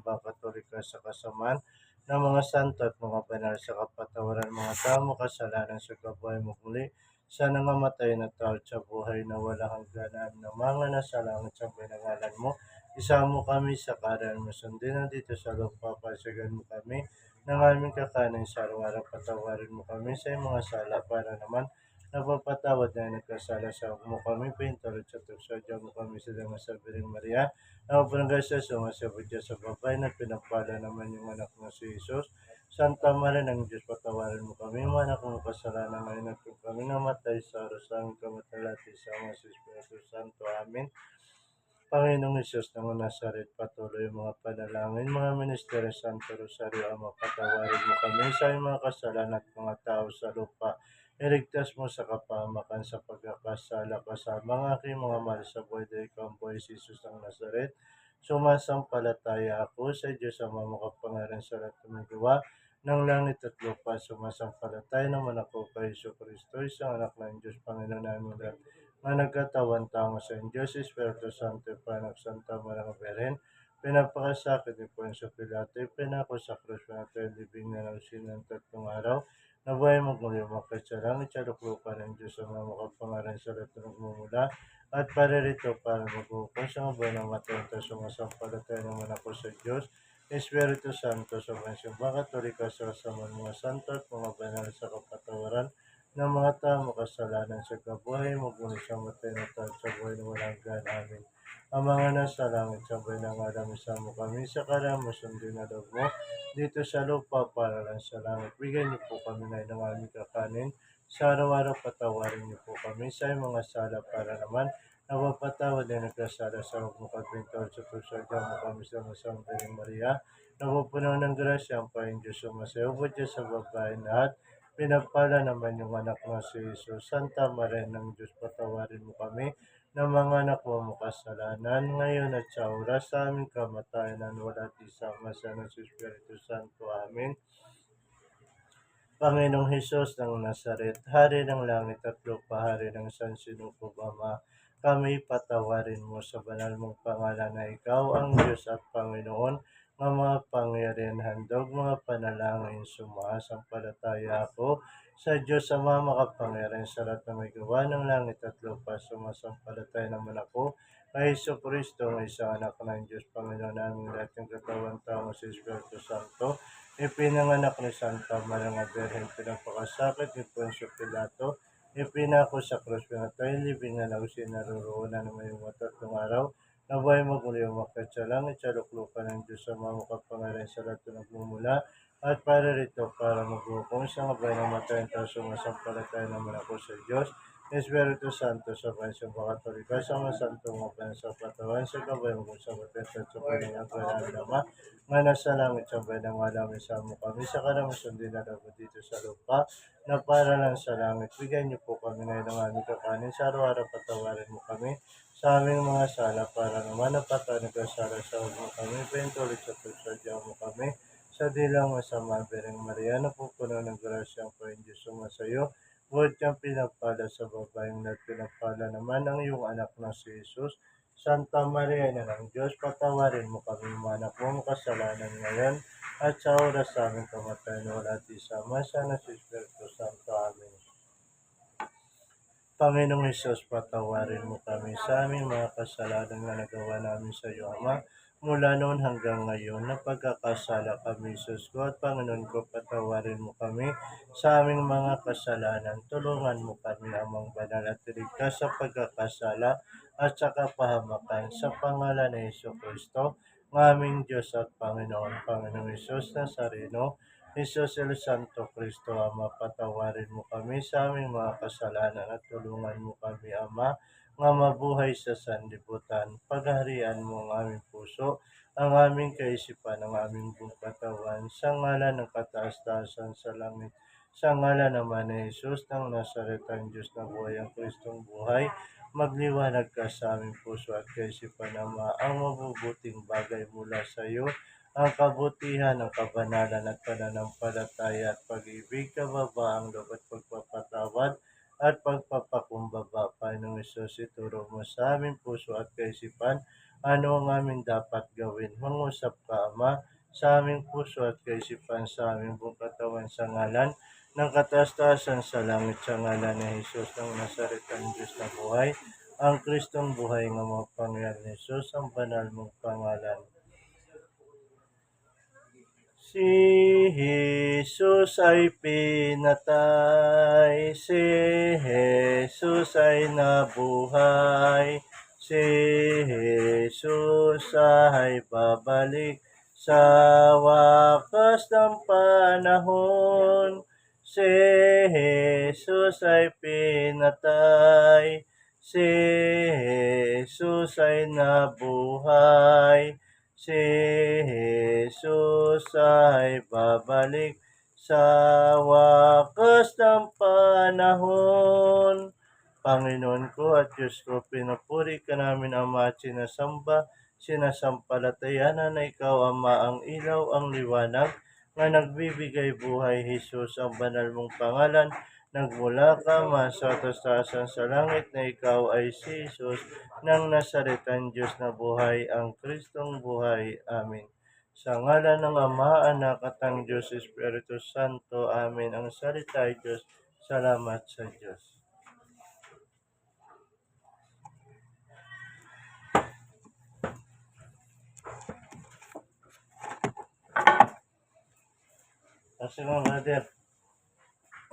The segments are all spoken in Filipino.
simbahan katolika sa kasamaan ng mga santo at mga banal sa kapatawaran mga tao kasalanan sa kabuhay mo muli sa nangamatay na tao sa buhay na walang hangganan na mga nasa langit sa pinangalan mo. Isama mo kami sa karan mo sundin na dito sa lupa, pasagan mo kami ng aming kakanin sa araw-araw, patawarin mo kami sa mga sala para naman napapatawad na nagkasala sa mo kami, pintulad sa tukso, mo kami sa mga sabiring Maria, na upanagay sa sumasabot dyan sa babay na pinagpala naman yung anak mo si Jesus. Santa Maria ng Diyos, patawarin mo kami, mga anak mo kasalanan ngayon at kung kami namatay sa oras sa aming kamatalati sa mga si Espiritu Santo. Amen. Panginoong Isus ng Nazaret, patuloy ang mga panalangin, mga ministeryo, Santo Rosario, Ama, patawarin mo kami sa mga kasalanan at mga tao sa lupa. Iligtas mo sa kapamakan sa pagkakasala kasama ng aking mga mahal sa buhay dahil ikaw ang buhay si Jesus ng Nazaret. Sumasampalataya ako sa Diyos ang makapangalan sa lahat ng gawa ng langit at lupa. Sumasampalataya naman ako kay Iso Kristo, isang anak ng Diyos, Panginoon namin lahat na nagkatawan tao sa Diyos, Espiritu Santo, Panak Santa Maria Beren, pinapakasakit ni Poncio Pilato, pinako sa krus na libing na ng sinang tatlong araw, na buhay magmuli umakit sa langit sa luklukan ng Diyos ang mga makapangalan sa lahat ng mumula at paririto para maghukom sa mga ng at sumasampalataya naman ako sa Diyos, Espiritu Santo sa mga katolika sa kasamaan mga santo at mga banal sa kapatawaran ng mga tao makasalanan sa kabuhay, magmuli sa matay na tao sa buhay na walang gan amin. Ang mga nasa langit sa buhay ng alam, mo kami sa karamo sundin na loob mo dito sa lupa para lang sa langit. Bigyan niyo po kami ngayon ng aming kakanin. Sa araw-araw patawarin niyo po kami sa mga sala para naman napapatawad na nagkasala sa huwag mo kagbintawad sa pagsadya mo kami sa masamang Maria. Napupunaw ng grasya ang Panginoon Diyos sumasayo po sa babae lahat. Pinagpala naman yung anak mo si Jesus. Santa Maria ng Diyos, patawarin mo kami ng mga anak mo makasalanan ngayon at sa oras sa aming kamatayan na wala at isama sa ng Espiritu Santo. Amen. Panginoong Hesus ng Nazaret, Hari ng langit at lupa, Hari ng San Sinukob Ama, kami patawarin mo sa banal mong pangalan na ikaw ang Diyos at Panginoon ng mga pangyarihan. Handog, mga panalangin, sumasampalataya ako sa Diyos sa mga makapangyarihan sa lahat na may gawa ng langit at lupa, sumasampalataya naman ako kay Iso Kristo, ang isang anak ng Diyos, Panginoon namin. Lahat ng katawan tao sa Espiritu Santo, ipinanganak ni Santa Maria ng Birhen, pinapakasakit ni Poncio Pilato, ipinako sa krus, pinatay, libing na nausin, naruroonan na may mga tatlong araw, Nabuhay magmuli umakyat sa langit sa luklukan ng Diyos sa mga makapangalan sa lahat na nagmumula at para rito para maghukom sa mga ng matayin tao sumasampalataya naman ako sa Diyos. Espiritu Santo sa bayan sa mga katolika sa mga santong mga bayan sa patawan sa kabayan mo sa matet at sa bayan ng bayan nama nga nasa langit sa bayan ng alam sa mo kami sa karamasan din na dapat dito sa lupa na para lang sa langit. Bigyan niyo po kami ngayon ng aming kakanin sa araw-araw patawarin mo kami sa aming mga sala para naman napata nagkasala sa huwag mo kami, pentuloy sa pagsadya mo kami, sa dilang masama, Bereng Maria, na po puno ng grasya ang Panginoon sumasayo, Huwag kang pinagpala sa babaeng na pinagpala naman ang iyong anak na si Jesus. Santa Maria na ng Diyos, patawarin mo kami mga anak mo kasalanan ngayon at sa oras sa aming kamatayan wala at isama sana si Espiritu Santo. Amen. Panginoong Hesus, patawarin mo kami sa aming mga kasalanan na nagawa namin sa iyo, Ama. Mula noon hanggang ngayon, na pagkakasala kami, Hesus ko at Panginoon ko, patawarin mo kami sa aming mga kasalanan. Tulungan mo kami, Amang Banal at Ligtas sa pagkakasala at sa kapahamakan sa pangalan ni Heso Kristo, ng aming Diyos at Panginoon, Panginoong Hesus Nazareno, Jesus el Santo Cristo, Ama, patawarin mo kami sa aming mga kasalanan at tulungan mo kami, Ama, nga mabuhay sa sanlibutan. Pagharian mo ang aming puso, ang aming kaisipan, ang aming buong katawan, sa ngalan ng kataas-taasan sa langit, sa ngalan naman ni Jesus ng Nazaret, ang Diyos na buhay, ang Kristong buhay, magliwanag ka sa aming puso at kaisipan, Ama, ang mabubuting bagay mula sa iyo, ang kabutihan, ang kabanalan at pananampalataya at pag-ibig, kababaang loob at pagpapatawad at pagpapakumbaba. Panginoong Isus, ituro mo sa aming puso at kaisipan ano ang aming dapat gawin. Mangusap ka, Ama, sa aming puso at kaisipan sa aming buong katawan sa ngalan ng kataas-taasan sa langit sa ngalan ni Jesus ng Nazaret ang Diyos na buhay, ang Kristong buhay nga mapangyari ni Jesus ang banal mong pangalan. Si Jesus ay pinatay, si Jesus ay nabuhay, si Jesus ay babalik sa wakas ng panahon. Si Jesus ay pinatay, si Jesus ay nabuhay, si Jesus ay babalik sa wakas ng panahon. Panginoon ko at Diyos ko, pinupuri ka namin Ama at sinasamba, sinasampalatayanan na Ikaw, Ama, ang ilaw, ang liwanag, nga nagbibigay buhay, Jesus, ang banal mong pangalan, nagmula ka man sa tastasan sa langit na Ikaw ay si Jesus, ng Nazaret ang Diyos na buhay, ang Kristong buhay. Amen. Sa ngalan ng Ama, Anak at ang Diyos Espiritu Santo. Amen. Ang salita ay Diyos. Salamat sa Diyos. Kasi mga brother,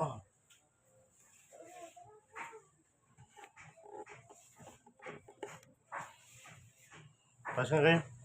oh. Pasok kayo.